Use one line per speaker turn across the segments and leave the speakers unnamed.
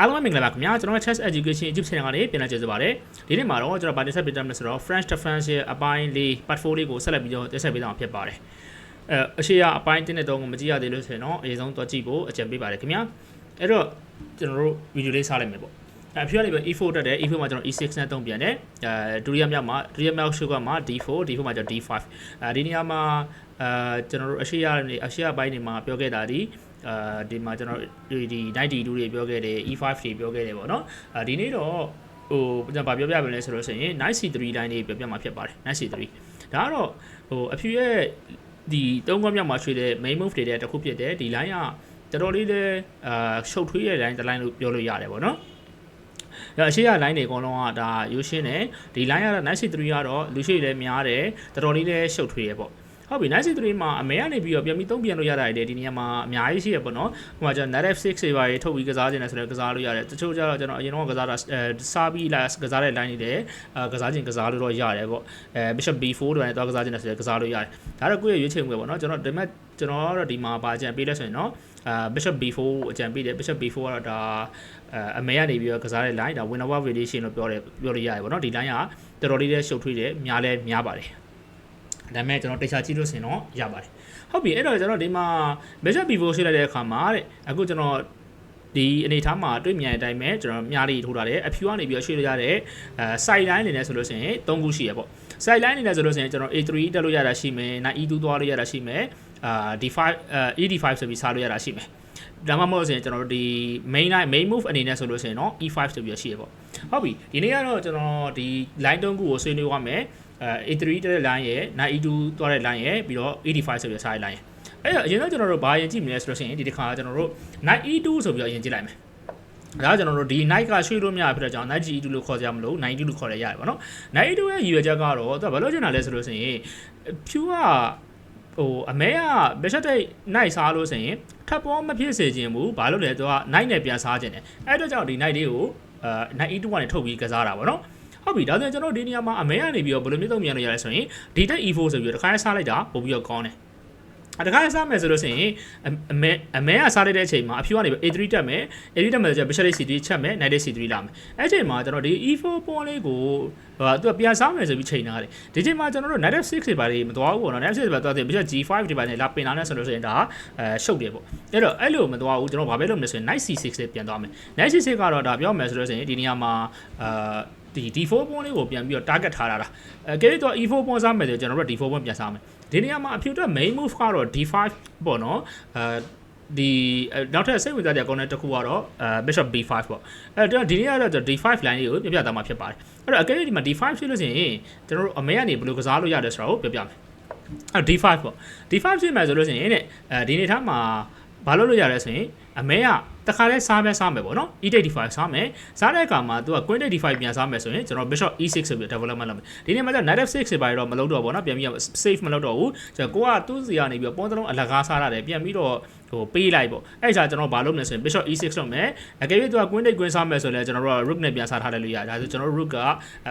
အားလုံးပဲမင်္ဂလာပါခင်ဗျာကျွန်တော် Chess Education YouTube Channel ကနေပြန်လည်ကြိုဆိုပါရစေဒီနေ့မှာတော့ကျွန်တော်ဗာတင်ဆက်ပေးတာမဆိုတော့ French to France ရဲ့အပိုင်းလေး part 4လေးကိုဆက်လက်ပြီးတော့တင်ဆက်ပေးသွားမှာဖြစ်ပါတယ်အဲအရှိရအပိုင်းတင်းတဲ့တုံးကိုမကြည့်ရသေးလို့ဆိုရင်တော့အရင်ဆုံးသွားကြည့်ဖို့အကြံပေးပါတယ်ခင်ဗျာအဲ့တော့ကျွန်တော်တို့ဗီဒီယိုလေးစားလိုက်မယ်ပေါ့အဖြစ်ကနေပဲ E4 တက်တယ် E4 မှာကျွန်တော် E6 နဲ့တုံးပြန်တယ်အဲဒုတိယမြောက်မှာဒုတိယမြောက်ရှုကမှာ D4 D4 မှာကျွန်တော် D5 အဲဒီနေရာမှာအဲကျွန်တော်တို့အရှိရနေအရှိရပိုင်းနေမှာပြောခဲ့တာဒီ အာဒီမှာကျွန်တော်ဒီဒီ92တွေပြောခဲ့တယ် E5 တွေပြောခဲ့တယ်ပေါ့နော်အာဒီနေ့တော့ဟိုကျွန်တော်ဗာပြောပြမယ်လဲဆိုလို့ရှိရင် 9C3 line လေးပြောပြမှာဖြစ်ပါတယ် 9C3 ဒါကတော့ဟိုအဖြူရဲ့ဒီသုံးခွက်မြောက်မှာရွှေတဲ့ main move တွေတဲ့တစ်ခုဖြစ်တယ်ဒီ line ကတော်တော်လေးလဲအာရှုပ်ထွေးရဲ့ line တစ် line လို့ပြောလို့ရတယ်ပေါ့နော်ဒါအရှိရ line တွေအကုန်လုံးကဒါရိုးရှင်းတယ်ဒီ line ကတော့ 9C3 ကတော့လူရှိလည်းများတယ်တော်တော်လေးလဲရှုပ်ထွေးရပေါ့ ဟုတ်ပြီ93မှာအမေကနေပြီးတော့ပြန်ပြီးသုံးပြန်လို့ရတာလေဒီနေရာမှာအများကြီးရှိရပေါ့နော်ဟိုမှာကျွန်တော် net 6 saver တွေထုတ်ပြီးကစားခြင်းနဲ့ဆိုတော့ကစားလို့ရတယ်တချို့ကျတော့ကျွန်တော်အရင်တော့ကစားတာအဲစားပြီးလာကစားတဲ့ line တွေလည်းအဲကစားခြင်းကစားလို့တော့ရတယ်ပေါ့အဲ bishop b4 တွေနဲ့တော့ကစားခြင်းနဲ့ဆိုတော့ကစားလို့ရတယ်ဒါတော့ကိုယ့်ရဲ့ရွေးချယ်မှုပဲပေါ့နော်ကျွန်တော်ဒီမဲ့ကျွန်တော်ကတော့ဒီမှာပါကြံပေးလဲဆိုရင်နော်အာ bishop b4 အကြံပေးတယ် bishop b4 ကတော့ဒါအမေကနေပြီးတော့ကစားတဲ့ line ဒါ win over variation လို့ပြောတယ်ပြောလို့ရတယ်ပေါ့နော်ဒီ line ကတော်တော်လေးလည်းရှုပ်ထွေးတယ်များလဲများပါတယ် ဒါပေမဲ့ကျွန်တော်တေချာကြည့်လို့ဆိုရင်တော့ရပါတယ်ဟုတ်ပြီအဲ့တော့ကျွန်တော်ဒီမှာ measure pivot ရှိလိုက်တဲ့အခါမှာတဲ့အခုကျွန်တော်ဒီအနေထားမှာတွေ့မြင်တဲ့အတိုင်းပဲကျွန်တော်မြားလေးထိုးထားတယ်အဖြူကနေပြီးတော့ရွှေ့လို့ရတဲ့အဲ side line အနေနဲ့ဆိုလို့ရှိရင်၃ခုရှိရပေါ့ side line အနေနဲ့ဆိုလို့ရှိရင်ကျွန်တော် A3 တက်လို့ရတာရှိမယ်။ E2 သွားလို့ရတာရှိမယ်။အာ D5 အဲ ED5 ဆိုပြီးစားလို့ရတာရှိမယ်။ဒါမှမဟုတ်ဆိုရင်ကျွန်တော်တို့ဒီ main line main move အနေနဲ့ဆိုလို့ရှိရင်တော့ E5 ဆိုပြီးရှိရပေါ့။ဟုတ်ပြီဒီနေ့ကတော့ကျွန်တော်ဒီ line ၃ခုကိုဆွေးနွေးသွားမယ်။ A3 တဲ့ line ရယ် E2 သွားတဲ့ line ရယ်ပြီးတော့ ED5 ဆိုပြီးစားတဲ့ line ရယ်အဲ့တော့အရင်တော့ကျွန်တော်တို့ဘာရင်ကြည့်မလဲဆိုလို့ရှိရင်ဒီတစ်ခါကျွန်တော်တို့ Night E2 ဆိုပြီးတော့ရင်ကြည့်လိုက်မယ်ဒါကျွန်တော်တို့ဒီ night ကရွှေ့လို့မရဖြစ်တဲ့ကြောင့် night G2 လို့ခေါ်ကြမလို့ night လို့ခေါ်ရရတယ်ဗောနော် night 2ရဲ့ရည်ရွယ်ချက်ကတော့သူကဘာလို့ကျင်တာလဲဆိုလို့ရှိရင်ဖြူကဟိုအမဲက bishop တဲ့ night စားလို့ဆိုရင်ထပ်ပေါ်မဖြစ်စေခြင်းဘူးဘာလို့လဲသူက night နဲ့ပြန်စားခြင်းတယ်အဲ့တော့ကြောင့်ဒီ night လေးကိုအာ night E2 ကနေထုတ်ပြီးကစားတာဗောနော် ဟုတ်ပြီဒါဆိုရင်ကျွန်တော်ဒီနေရာမှာအမဲကနေပြီးတော့ဘယ်လိုမျိုးသုံးမြန်လို့ရလဲဆိုရင်ဒီတက် E4 ဆိုပြီးတော့တစ်ခါစားလိုက်တာပို့ပြီးတော့ကောင်းတယ်အတခါစားမယ်ဆိုလို့ရှိရင်အမဲအမဲကစားလိုက်တဲ့အချိန်မှာအဖြူကနေ A3 တက်မယ် A3 တက်မယ်ဆိုတော့ Bishop C3 ချက်မယ် Knight C3 လာမယ်အဲ့အချိန်မှာကျွန်တော်ဒီ E4 ပွန်လေးကိုဟိုသူကပြန်စားမယ်ဆိုပြီးချိန်ထားတယ်ဒီချိန်မှာကျွန်တော်တို့ Knight 6တွေပါလေမသွားဘူးပေါ့နော် Knight 6တွေပါသွားတယ် Bishop G5 တွေပါနေလာပင်လာနေဆိုလို့ရှိရင်ဒါအဲရှုပ်တယ်ပေါ့အဲ့တော့အဲ့လိုမသွားဘူးကျွန်တော်ဘာပဲလုပ်မလဲဆိုရင် Knight C6 လေးပြန်သွားမယ် Knight C6 ကတော့ဒါပြောမယ်ဆိုလို့ရှိရင်ဒီနေရာမှာအာ ဒီ D4 ပွန်းလေးကိုပြန်ပြီးတော့ target ထားတာလားအဲကဲတော့ E4 ပွန်းစားမယ်ဆိုကျွန်တော်တို့ D4 ပွန်းပြန်စားမယ်ဒီနေရာမှာအဖြူအတွက် main move ကတော့ D5 ပေါ့နော်အဲဒီနောက်ထပ်စိတ်ဝင်စားတဲ့ကောင်းတဲ့တစ်ခုကတော့အဲ bishop b5 ပေါ့အဲတော့ဒီနေ့ကတော့ d5 line လေးကိုပြပြသားမှာဖြစ်ပါတယ်အဲ့တော့အကယ်၍ဒီမှာ d5 ဖြစ်လို့ရှိရင်ကျွန်တော်တို့အမေကနေဘယ်လိုကစားလို့ရတယ်ဆိုတာကိုပြပြမယ်အဲ d5 ပေါ့ d5 ဖြစ်မယ်ဆိုလို့ရှိရင်တဲ့အဲဒီနေထားမှာဘာလို့လို့ရလဲဆိုရင်အမေက တခါလဲစားပဲစားမယ်ပေါ့နော် e85 စားမယ်စားတဲ့အခါမှာသူက queen 85ပြန်စားမယ်ဆိုရင်ကျွန်တော် bishop e6 ဆိုပြီး development လုပ်မယ်ဒီနေ့မှာကျ knight f6 တွေပါတော့မလုပ်တော့ဘောနော်ပြန်ပြီး safe မလုပ်တော့ဘူးကျွန်တော်ကိုကသူ့စီကနေပြီးတော့ပေါင်းတလုံးအလကားစားရတယ်ပြန်ပြီးတော့ဟိုပေးလိုက်ပေါ့အဲ့ဒါကျွန်တော်ဘာလုပ်မလဲဆိုရင် bishop e6 လုပ်မယ်အကယ်၍သူက queen 8 queen စားမယ်ဆိုရင်လည်းကျွန်တော်တို့က rook နဲ့ပြန်စားထားလိုက်လို့ရတယ်ဒါဆိုကျွန်တော်တို့ rook က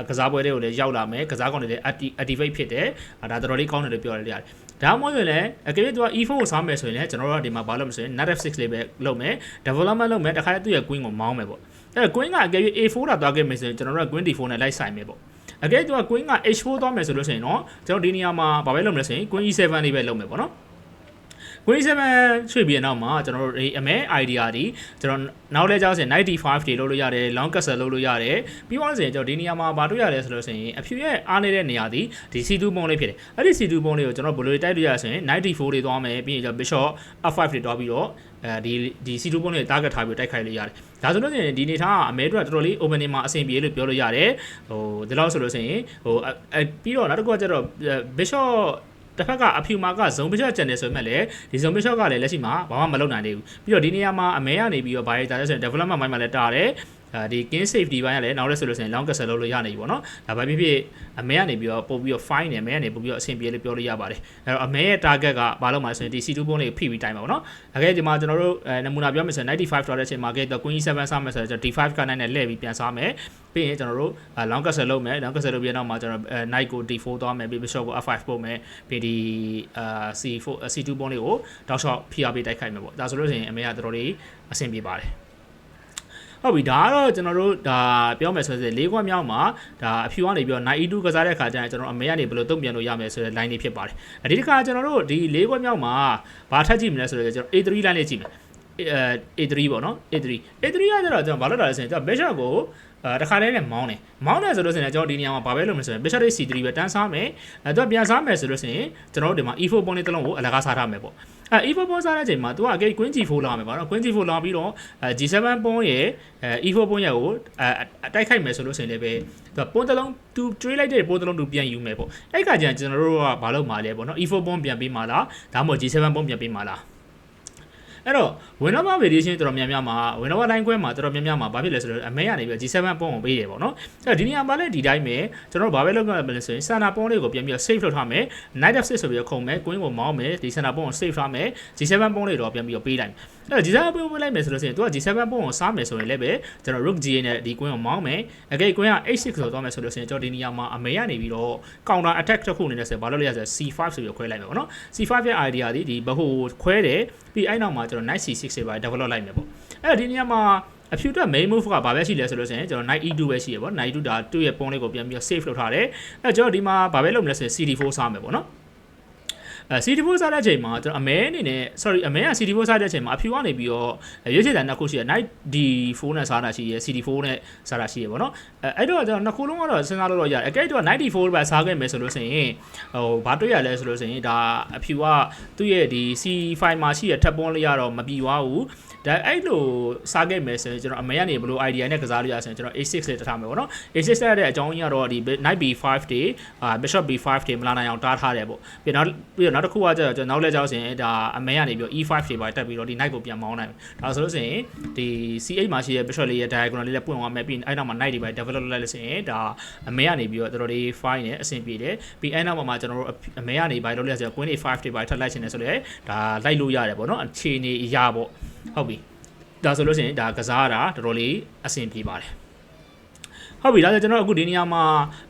ကစားပွဲတွေကိုလည်းရောက်လာမယ်ကစားကောင်တွေလည်း activate ဖြစ်တယ်ဒါတော်တော်လေးကောင်းတယ်လို့ပြောရရတယ် ဒါမှမဟုတ်ရင်လည်းအကယ်၍သူက e4 ကိုစားမယ်ဆိုရင်လည်းကျွန်တော်တို့ကဒီမှာဘာလုပ်မလဲဆိုရင် knight f6 လေးပဲလုပ်မယ် development လုပ်မယ်တခါတည်းသူ့ရဲ့ queen ကိုမောင်းမယ်ပေါ့အဲ့ queen ကအကယ်၍ a4 တာသွားခဲ့မယ်ဆိုရင်ကျွန်တော်တို့က queen d4 နဲ့လိုက်ဆိုင်မယ်ပေါ့အကယ်သူက queen က h4 သွားမယ်ဆိုလို့ရှိရင်တော့ကျွန်တော်ဒီနေရာမှာဘာပဲလုပ်မလဲဆိုရင် queen e7 လေးပဲလုပ်မယ်ပေါ့နော် Queen 7ရွှေ့ပြီးနောက်မှာကျွန်တော်တို့ဒီအမဲ idea ဒီကျွန်တော်နောက်လဲကြောင်းစင်95တွေလုပ်လို့ရတယ် long castle လုပ်လို့ရတယ်ပြီးတော့ဆိုရင်ကျွန်တော်ဒီနေရာမှာဗာတွေ့ရတယ်ဆိုလို့ဆိုရင်အဖြူရဲ့အားနေတဲ့နေရာဒီဒီ C2 ပုံလေးဖြစ်တယ်အဲ့ဒီ C2 ပုံလေးကိုကျွန်တော်ဘယ်လိုတိုက်လို့ရဆိုရင်94တွေသွားမယ်ပြီးရင်ကျွန်တော် bishop f5 တွေတွားပြီးတော့အဲဒီဒီ C2 ပုံလေး target ထားပြီးတိုက်ခိုက်လို့ရတယ်ဒါဆိုလို့ဆိုရင်ဒီနေထားကအမဲတို့ကတော်တော်လေး open မှာအဆင်ပြေလို့ပြောလို့ရတယ်ဟိုဒီလောက်ဆိုလို့ဆိုရင်ဟိုပြီးတော့နောက်တစ်ခုကကျတော့ bishop တစ်ဖက်ကအဖြူမာကဇုံပချတ်ကျန်တယ်ဆိုမှလည်းဒီဇုံပချတ်ကလည်းလက်ရှိမှာဘာမှမလုပ်နိုင်သေးဘူးပြီးတော့ဒီနေရာမှာအမဲကနေပြီးတော့ဘာရတာလဲဆိုရင် development ဘိုင်းမှာလည်းတာတယ် အဲဒီ king safety ဘိုင်းကလည်းနောက်လဲဆိုလို့ဆိုရင် long castle လုပ်လို့ရနေပြီပေါ့နော်ဒါဘာဖြစ်ဖြစ်အမဲကနေပြီးတော့ပို့ပြီးတော့ fine နဲ့အမဲကနေပို့ပြီးတော့အဆင်ပြေလို့ပြောလို့ရပါတယ်အဲတော့အမဲရဲ့ target ကဘာလို့မှဆိုရင်ဒီ C2 ပုံးလေးဖိပြီးတိုင်းပါပေါ့နော်အကဲဒီမှာကျွန်တော်တို့အဲနမူနာပြောမယ်ဆိုရင်95ဒေါ်လာအချိန်မှာကဲတော့ queen 7စားမယ်ဆိုတော့ D5 ကနိုင်နဲ့လှည့်ပြီးပြန်စားမယ်ပြီးရင်ကျွန်တော်တို့ long castle လုပ်မယ် long castle လုပ်ပြီးတော့မှကျွန်တော် knight ကို D4 သွားမယ်ပြီး bishop ကို F5 ပို့မယ်ပြီးဒီအာ C4 C2 ပုံးလေးကိုတောက်လျှောက်ဖိအားပေးတိုက်ခိုက်မယ်ပေါ့ဒါဆိုလို့ရှိရင်အမေကတော်တော်လေးအဆင်ပြေပါတယ် ဟဟုတ်ပြီဒါကတော့ကျွန်တော်တို့ဒါပြောမယ်ဆိုရင်၄ခွက်မြောက်မှာဒါအဖြူကနေပြီးတော့9 2ကစားတဲ့ခါကျရင်ကျွန်တော်အမေကနေဘယ်လိုတုံ့ပြန်လို့ရမယ်ဆိုတဲ့ line လေးဖြစ်ပါတယ်ဒီတစ်ခါကျွန်တော်တို့ဒီ၄ခွက်မြောက်မှာဘာထပ်ကြည့်မလဲဆိုတော့ကျွန်တော် A3 line လေးကြည့်မယ်အဲ A3 ပေါ့နော် A3 A3 ကကျတော့ကျွန်တော်ဘာလုပ်တာလဲဆိုရင်ကျွန်တော် bishop ကို အဲတခါလဲနဲ့မောင်းတယ်မောင်းတယ်ဆိုလို့ဆိုရင်ကျွန်တော်ဒီနေရာမှာဘာပဲလုပ်မလဲဆိုရင် bishop c3 ပဲတန်းစားမယ်အဲသူကပြန်စားမယ်ဆိုလို့ဆိုရင်ကျွန်တော်တို့ဒီမှာ e4 ပုံလေးတစ်လုံးကိုအလကားစားထားမယ်ပေါ့အဲ e4 ပုံစားတဲ့အချိန်မှာသူက gate queen g4 လာမယ်ပေါ့နော် queen g4 လာပြီးတော့အဲ g7 ပုံရဲ့အဲ e4 ပုံရဲ့ကိုအတိုက်ခိုက်မယ်ဆိုလို့ဆိုရင်လည်းပဲသူကပုံတစ်လုံးသူတွေးလိုက်တဲ့ပုံတစ်လုံးသူပြန်ယူမယ်ပေါ့အဲ့ခါကျရင်ကျွန်တော်တို့ကဘာလုပ်မှာလဲပေါ့နော် e4 ပုံပြန်ပေးမှာလားဒါမှမဟုတ် g7 ပုံပြန်ပေးမှာလား အဲ့တော့ Winova variation တော်တော်များများမှာ Winova line ခွဲမှာတော်တော်များများမှာဘာဖြစ်လဲဆိုတော့အမဲရနေပြီး G7 ပုံးကိုပေးတယ်ပေါ့နော်အဲ့တော့ဒီနေရာမှာလည်းဒီတိုင်းပဲကျွန်တော်တို့ဘာပဲလုပ်ရမလဲဆိုရင် center ပုံးလေးကိုပြန်ပြီး save လုပ်ထားမယ် knight f6 ဆိုပြီးတော့ခုံမယ် queen ကိုမောင်းမယ်ဒီ center ပုံးကို save ထားမယ် G7 ပုံးလေးတော့ပြန်ပြီးတော့ပေးလိုက်မယ်အဲ့တော့ G7 ပုံးပေးလိုက်မယ်ဆိုလို့ရှိရင်သူက G7 ပုံးကိုစားမယ်ဆိုရင်လည်းပဲကျွန်တော် rook G နဲ့ဒီ queen ကိုမောင်းမယ်အကေ queen က h6 ဆိုတော့မယ်ဆိုလို့ရှိရင်ကျွန်တော်ဒီနေရာမှာအမဲရနေပြီးတော့ counter attack တစ်ခုအနေနဲ့ဆိုဘာလို့လဲဆိုတော့ C5 ဆိုပြီးခွဲလိုက်မယ်ပေါ့နော် C5 ရဲ့ idea ဒီဒီဘဟုခွဲတယ်ပြီးအဲ့နောက်မှာကျွန်တော် knight C6 တွေပါ develop လိုက်မယ်ပေါ့အဲ့တော့ဒီနေရာမှာအဖြူတက် main move ကဘာပဲရှိလဲဆိုလို့ဆိုရင်ကျွန်တော် knight e2 ပဲရှိရပေါ့ knight e2 ဒါသူ့ရဲ့ပုံးလေးကိုပြန်ပြီးတော့ save လုပ်ထားတယ်အဲ့ကျွန်တော်ဒီမှာဘာပဲလုပ်မလဲဆိုရင် cd4 စားမယ်ပေါ့နော် အဲ CD4 စားတဲ့အချိန်မှာကျွန်တော်အမဲအနေနဲ့ sorry အမဲက CD4 စားတဲ့အချိန်မှာအဖြူကနေပြီးတော့ရွေးချယ်တာနှစ်ခုရှိရ Night D4 နဲ့စားတာရှိရ CD4 နဲ့စားတာရှိရပေါ့နော်အဲအဲ့တော့ကျွန်တော်နှစ်ခုလုံးကတော့စဉ်းစားလို့တော့ရတယ်အကဲတော့ Night D4 ပဲစားခဲ့မယ်ဆိုလို့ဆိုရင်ဟိုဘာတွေ့ရလဲဆိုလို့ဆိုရင်ဒါအဖြူကသူ့ရဲ့ဒီ C5 မှာရှိရထပ်ပွန်းလေးကတော့မပြီးသွားဘူးဒါအဲ့လိုစားခဲ့မယ်ဆိုရင်ကျွန်တော်အမေကနေဘယ်လို idea နဲ့ကစားလို့ရဆိုရင်ကျွန်တော် A6 လေးတထားမယ်ပေါ့နော် A6 တက်တဲ့အကြောင်းကြီးကတော့ဒီ knight B5 တွေအာ bishop B5 တွေမလာနိုင်အောင်တားထားတယ်ပေါ့ပြီးတော့ပြီးတော့နောက်တစ်ခုကကျတော့ကျွန်တော်နောက်လက်ကြောက်ဆိုရင်ဒါအမေကနေပြီးတော့ E5 တွေပါတက်ပြီးတော့ဒီ knight ကိုပြန်မောင်းနိုင်တယ်ဒါဆိုလို့ဆိုရင်ဒီ C8 မှာရှိတဲ့ bishop လေးရဲ့ diagonal လေးလည်းပွင့်သွားမယ်ပြီးရင်အဲ့နောက်မှာ knight တွေပါ develop လုပ်လိုက်လို့ဆိုရင်ဒါအမေကနေပြီးတော့တော်တော်လေး fine နဲ့အဆင်ပြေတယ်ပြီးအဲ့နောက်မှာကျွန်တော်တို့အမေကနေပါလို့လဲဆိုတော့ queen A5 တွေပါထပ်လိုက်ချင်တယ်ဆိုလေဒါလိုက်လို့ရတယ်ပေါ့နော်အခြေအနေအရာပေါ့ဟုတ်ပြီဒါဆိုလို့ရှိရင်ဒါကစားရတာတော်တော်လေးအဆင်ပြေပါတယ် ဟုတ်ပြီဒါဆိုကျွန်တော်အခုဒီနေရာမှာ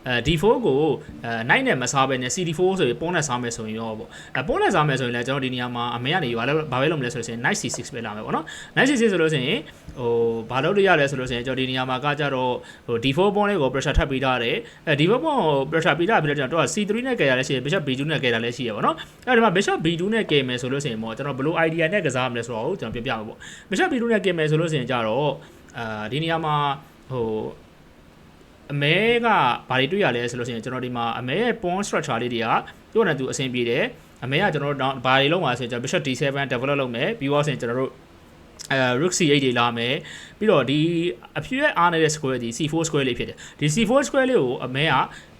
အဲ D4 ကိုအဲ night နဲ့မစားဘဲနဲ့ CD4 ဆိုပြီးပုံနဲ့စားမယ်ဆိုရင်ရောပေါ့အဲပုံနဲ့စားမယ်ဆိုရင်လည်းကျွန်တော်ဒီနေရာမှာအမေကနေဘာလဲဘာပဲလုပ်မလဲဆိုလို့ရှိရင် night C6 ပဲလာမယ်ပေါ့နော် night C6 ဆိုလို့ရှိရင်ဟိုဘာလုပ်လို့ရလဲဆိုလို့ရှိရင်ကျွန်တော်ဒီနေရာမှာကကြတော့ဟို D4 ပုံလေးကို pressure ထပ်ပေးထားတယ်အဲ D4 ပုံကို pressure ပေးထားပြီးတော့ကျွန်တော်က C3 နဲ့ကယ်ရလဲရှိတယ် bishop B2 နဲ့ကယ်တာလည်းရှိရပါတော့အဲဒီမှာ bishop B2 နဲ့ကယ်မယ်ဆိုလို့ရှိရင်ပေါ့ကျွန်တော်ဘယ်လို idea နဲ့ကစားမလဲဆိုတော့ကျွန်တော်ပြပြမှာပေါ့ bishop B2 နဲ့ကယ်မယ်ဆိုလို့ရှိရင်ကြတော့အာဒီနေရာမှာဟို အမဲကဘာတွေတွေ့ရလဲဆိုလို့ရှိရင်ကျွန်တော်ဒီမှာအမဲရဲ့ pawn structure လေးတွေကသူ့နဲ့သူအဆင်ပြေတယ်အမဲကကျွန်တော်တို့ဘာတွေလုံးပါဆိုရင်ကျွန်တော် bishop d7 develop လုပ်မယ်ပြီးတော့ဆိုရင်ကျွန်တော်တို့အဲ rook c8 တွေလာမယ်ပြီးတော့ဒီအဖြူရဲ့အားနေတဲ့ square ဒီ c4 square လေးဖြစ်တယ်ဒီ c4 square လေးကိုအမဲက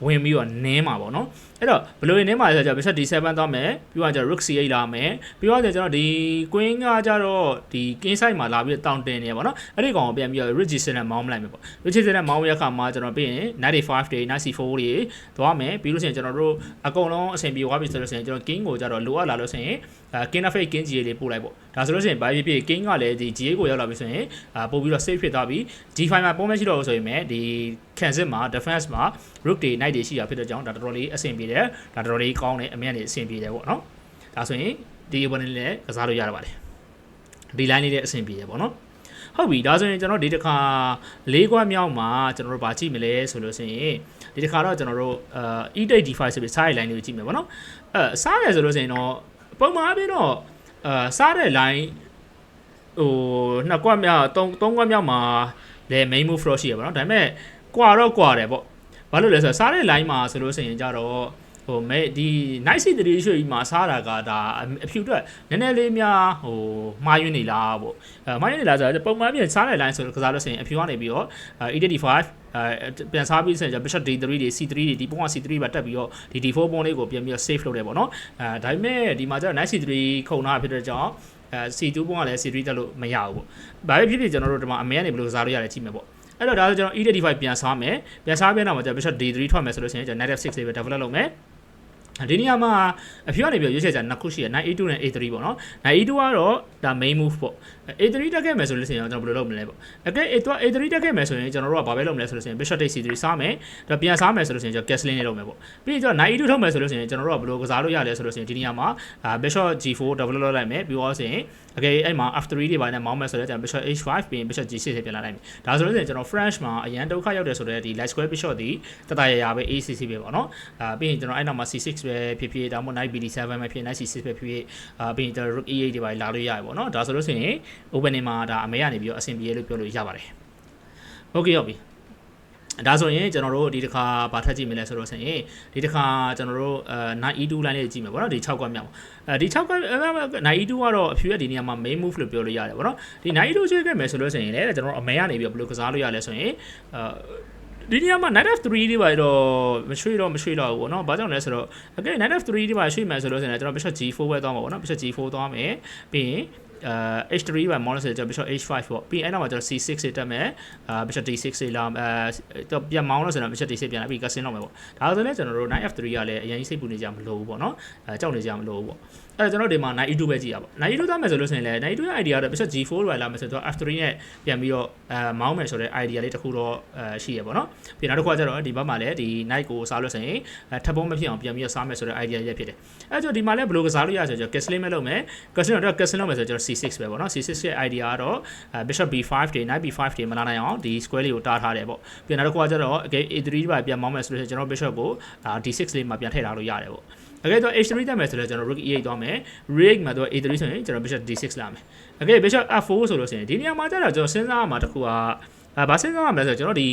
ဝင်ပြီးတော့နင်းမှာပေါ့နော်အဲ့တော့ဘယ်လိုနင်းမှာလဲဆိုတော့ bishop d7 သွားမယ်ပြီးတော့ကျတော့ rook c8 လာမယ်ပြီးတော့ကျကျွန်တော်ဒီ queen ကကျတော့ဒီ king side မှာလာပြီးတောင်းတင်နေပါတော့အဲ့ဒီကောင်ကိုပြန်ပြီးတော့ rook g7 နဲ့မောင်းမလိုက်မယ်ပေါ့ rook g7 နဲ့မောင်းရခါမှာကျွန်တော်ပြီးရင် knight d5 တွေ knight c4 တွေသွားမယ်ပြီးလို့ရှိရင်ကျွန်တော်တို့အကုန်လုံးအဆင်ပြေသွားပြီဆိုလို့ရှိရင်ကျွန်တော် king ကိုကျတော့လိုအပ်လာလို့ရှိရင်အဲ king of fate king g8 လေးပို့လိုက်ပေါ့ဒါဆိုလို့ရှိရင်ဘာဖြစ်ဖြစ် king ကလည်းဒီ g8 ကိုရောက်လာပြီဆိုရင်အာပို့ပြီးတော့ safe ဖြစ်သွားပြီ d5 မှာပုံမရှိတော့ဘူးဆိုရင်လည်းဒီ cancel မှာ defense မှာ rook တွေ knight တွေရှိတာဖြစ်တဲ့ကြောင့်ဒါတော်တော်လေးအဆင်ပြေတယ်ဒါတော်တော်လေးကောင်းတယ်အမြတ်နေအဆင်ပြေတယ်ပေါ့နော်ဒါဆိုရင်ဒီ opponent လည်းကစားလို့ရတော့ပါတယ်ဒီ line လေးလည်းအဆင်ပြေတယ်ပေါ့နော်ဟုတ်ပြီဒါဆိုရင်ကျွန်တော်ဒီတစ်ခါ၄ခွက်မြောက်မှာကျွန်တော်တို့ဗာကြည့်မလဲဆိုလို့ဆိုရင်ဒီတစ်ခါတော့ကျွန်တော်တို့အာ e8 d5 ဆိုပြီးစားရ line လေးကိုကြည့်မယ်ပေါ့နော်အဲစားရဆိုလို့ဆိုရင်တော့ပုံမှန်အပြင်တော့အာစားတဲ့ line ဟိုနှစ်ကွက်မြောက်သုံးသုံးကွက်မြောက်မှာလဲ main move flow ရှိရပါတော့ဒါပေမဲ့ကွာတော့ကွာတယ်ပေါ့ ဘာလို့လဲဆိုတော့စားတဲ့ line မှာဆိုလို့ဆိုရင်ကြတော့ဟိုမဲဒီ night city 3ရွှေကြီးမှာစားတာကဒါအဖြူအတွက်နည်းနည်းလေးများဟိုမှားယွင်းနေလားပေါ့အဲမှားယွင်းနေလားဆိုတော့ပုံမှန်ပြန်စားတဲ့ line ဆိုတော့ကစားလို့ဆိုရင်အဖြူကနေပြီးတော့85 အဲပြန်စားပြီးဆိုရင် bishop d3 တွေ c3 တွေဒီပုံက c3 ပဲတက်ပြီးတော့ဒီ d4 ပုံလေးကိုပြန်ပြီးတော့ save လုပ်တယ်ပေါ့နော်အဲဒါပေမဲ့ဒီမှာကျတော့ night c3 ခုံထားဖြစ်တဲ့ကြောင့်အဲ C2 ပုံကလည်း C3 တက်လို့မရဘူးပေါ့။ဘာပဲဖြစ်ဖြစ်ကျွန်တော်တို့ဒီမှာအမေကနေဘယ်လိုကစားလို့ရလဲကြည့်မယ်ပေါ့။ အဲ့တော့ဒါဆိုကျွန်တော် E85 ပြန်စားမယ်။ပြန်စားပြန်တော့မှကျွန်တော် Bishop D3 ထွက်မယ်ဆိုလို့ရှိရင်ကျွန်တော် Knight F6 လေးပဲ develop လုပ်မယ်။ဒီနေရာမှာအဖြူကနေပြီးရွေးချယ်ကြနှစ်ခုရှိရ knight a2 နဲ့ a3 ပေါ့နော် knight a2 ကတော့ဒါ main move ပေါ့ a3 တက်ခဲ့မယ်ဆိုလို့ရှိရင်ကျွန်တော်ဘယ်လိုလုပ်မလဲပေါ့အကဲ a2 a3 တက်ခဲ့မယ်ဆိုရင်ကျွန်တော်တို့ကဘာပဲလုပ်မလဲဆိုလို့ရှိရင် bishop take c3 စားမယ်ဒါပြန်စားမယ်ဆိုလို့ရှိရင်ကျွန်တော် castling လေးလုပ်မယ်ပေါ့ပြီးရင်ကျွန်တော် knight a2 ထုတ်မယ်ဆိုလို့ရှိရင်ကျွန်တော်တို့ကဘယ်လိုကစားလို့ရလဲဆိုလို့ရှိရင်ဒီနေရာမှာ bishop g4 develop လုပ်လိုက်မယ်ပြီးတော့ဆိုရင် အကယ်အဲ့မှာ f3 တွေပါနဲ့မောင်းမယ်ဆိုတော့ကျွန်တော် bishop h5 ပြီးရင် bishop g6 တွေပြန်လာနိုင်ပြီဒါဆိုလို့ဆိုရင်ကျွန်တော် French မှာအရန်ဒုက္ခရောက်တယ်ဆိုတော့ဒီ light square bishop ဒီတတရရပဲ ACC ပဲပေါ့နော်အာပြီးရင်ကျွန်တော်အဲ့နောက်မှာ c6 ပဲဖြစ်ဖြစ်ဒါမှမဟုတ် knight bd7 ပဲဖြစ် knight c6 ပဲဖြစ်ဖြစ်အာပြီးရင်ကျွန်တော် rook e8 တွေပါလာလို့ရတယ်ပေါ့နော်ဒါဆိုလို့ဆိုရင် opening မှာဒါအမေကနေပြီးတော့အဆင်ပြေလို့ပြောလို့ရပါတယ် okay ဟုတ်ပြီ ဒါဆိုရင်ကျွန်တော်တို့ဒီတစ်ခါဘာထပ်ကြည့်မလဲဆိုတော့ဆိုရင်ဒီတစ်ခါကျွန်တော်တို့အဲ 9e2 line လေးကြည့်မယ်ပေါ့နော်ဒီ6ကွက်မြောက်အဲဒီ6ကွက် 9e2 ကတော့အဖြူရဲ့ဒီနေရာမှာ main move လို့ပြောလို့ရတယ်ပေါ့နော်ဒီ 9e2 chơi ခဲ့မယ်ဆိုလို့ဆိုရင်လည်းကျွန်တော်တို့အမေကနေပြီးတော့ဘယ်လိုကစားလို့ရလဲဆိုရင်အဲဒီနေရာမှာ knight f3 တွေပါတော့မရွှေ့တော့မရွှေ့တော့ဘူးပေါ့နော်။ဘာကြောင့်လဲဆိုတော့ okay knight f3 တွေပါရွှေ့မယ်ဆိုလို့ဆိုရင်ကျွန်တော် bishop g4 ပဲသွားမှာပေါ့နော်။ bishop g4 သွားမယ်။ပြီးရင် အဲ h3 ပဲ model ဆိုတော့ bishop h5 ပေါ့ပြီးရင်အဲ့နောက်မှာကျွန်တော် c6 တွေတက်မယ်အာ bishop d6 တွေလာအဲတော့ပြန်မောင်းလို့ဆိုတော့ bishop d6 ပြန်လာပြီး casting လောက်မယ်ပေါ့ဒါဆိုလည်းကျွန်တော်တို့ knight f3 ကလည်းအရင်စိတ်ပူနေကြမလို့ဘူးပေါ့နော်အဲကြောက်နေကြမလို့ဘူးပေါ့ အဲ့တော့ကျွန်တော်ဒီမှာ knight e2 ပဲကြည့်ရပါ knight e2 သားမယ်ဆိုလို့ဆိုရင်လည်း knight e2 ရဲ့ idea ကတော့ bishop g4 တွေလာမယ်ဆိုတော့ f3 နဲ့ပြန်ပြီးတော့အဲမောင်းမယ်ဆိုတဲ့ idea လေးတစ်ခုတော့အဲရှိရပေါ့နော်ပြီးနောက်တစ်ခုကကျတော့ဒီဘက်မှာလည်းဒီ knight ကိုစားလို့ဆိုရင်ထပ်ပုံးမဖြစ်အောင်ပြန်ပြီးတော့စားမယ်ဆိုတဲ့ idea ရက်ဖြစ်တယ်အဲ့တော့ဒီမှာလည်းဘယ်လိုကစားလို့ရဆိုတော့ casting မဲ့လုပ်မယ် casting တော့ casting လုပ်မယ်ဆိုတော့ကျွန်တော် c6 ပဲပေါ့နော် c6 ရဲ့ idea ကတော့ bishop b5 တွေ knight b5 တွေမလာနိုင်အောင်ဒီ square လေးကိုတားထားတယ်ပေါ့ပြီးနောက်တစ်ခုကကျတော့ again a3 ပါပြန်မောင်းမယ်ဆိုလို့ကျွန်တော် bishop ကိုဒါ d6 လေးမှာပြန်ထည့်ထားလို့ရတယ်ပေါ့ အကယ်တော့ h3 တက်မယ်ဆိုတော့ကျွန်တော် rook e8 သွားမယ် rook မှာတော့ a3 ဆိုရင်ကျွန်တော် bishop d6 လာမယ်အကယ် bishop f4 ဆိုလို့ဆိုရင်ဒီနေရာမှာကျတော့ကျွန်တော်စဉ်းစားရမှာတစ်ခုကအဲဘာစဉ်းစားရမလဲဆိုတော့ကျွန်တော်ဒီ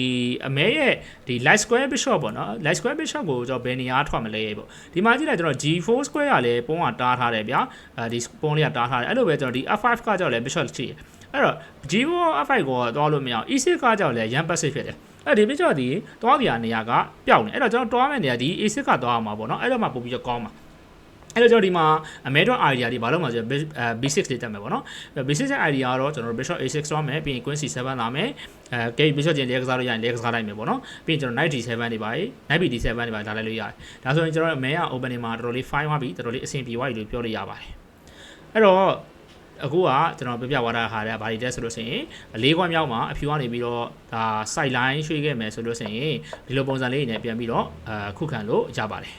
အမဲရဲ့ဒီ light square bishop ပေါ့နော် light square bishop ကိုကျွန်တော်ဘယ်နေရာထွက်မလဲပေါ့ဒီမှာကြည့်လိုက်ကျွန်တော် g4 square ကလည်းပုံးကတားထားတယ်ဗျာအဲဒီပုံးလေးကတားထားတယ်အဲ့လိုပဲကျွန်တော်ဒီ f5 ကကြောက်လည်း bishop ချိတယ်အဲ့တော့ g4 f5 ကိုသွားလို့မရအောင် e6 ကကြောက်လည်း yan passive ဖြစ်တယ် အဲ့ဒီ bishop ဒီတွားပြနေရာကပျောက်နေအဲ့တော့ကျွန်တော်တွားမဲ့နေရာဒီ a6 ကသွားအောင်ပါပေါ့နော်အဲ့တော့မှပို့ပြီးတော့ကောင်းပါအဲ့တော့ကျွန်တော်ဒီမှာ American idea ဒီဘာလို့မှဆို B6 လေးတက်မယ်ပေါ့နော် B6 ရဲ့ idea ကတော့ကျွန်တော် Bishop A6 သွားမယ်ပြီးရင် Queen C7 လာမယ်အဲ Gate Bishop ချင်းလဲကစားလို့ရရင်လဲကစားလိုက်မယ်ပေါ့နော်ပြီးရင်ကျွန်တော် Knight D7 တွေပါ Knight B7 တွေပါလာလိုက်လို့ရတယ်ဒါဆိုရင်ကျွန်တော် main က opening မှာတော်တော်လေး fine သွားပြီတော်တော်လေးအဆင်ပြေသွားပြီလို့ပြောလို့ရပါတယ်အဲ့တော့ အခုကကျွန်တော်ပြပြသွားတာဟာလည်းဘာတွေတက်ဆိုလို့ဆိုရင်လေးခွက်မြောက်မှာအဖြူကနေပြီးတော့ဒါ side line ရွှေ့ခဲ့မယ်ဆိုလို့ဆိုရင်ဒီလိုပုံစံလေးနဲ့ပြန်ပြီးတော့အခုခံလို့ရပါတယ်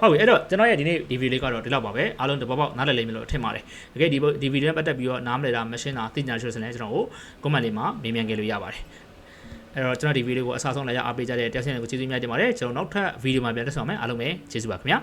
ဟုတ်ပြီအဲ့တော့ကျွန်တော်ရဲ့ဒီနေ့ဒီဗီဒီယိုလေးကတော့ဒီလောက်ပါပဲအားလုံးတပေါက်ပေါက်နားလည်လိမ့်မယ်လို့ထင်ပါတယ်တကယ်ဒီဒီဗီဒီယိုနဲ့ပတ်သက်ပြီးတော့နားမလည်တာမရှင်းတာသိညာရှိလို့ဆိုရင်ကျွန်တော်ကို comment လေးမှာမေးမြန်းခဲ့လို့ရပါတယ်အဲ့တော့ကျွန်တော်ဒီဗီဒီယိုကိုအစားဆုံးလည်းရအားပေးကြတဲ့တရားစင်တွေကိုကျေးဇူးများတင်ပါတယ်ကျွန်တော်နောက်ထပ်ဗီဒီယိုမှာပြန်တက်ဆောင်မယ်အားလုံးပဲကျေးဇူးပါခင်ဗျာ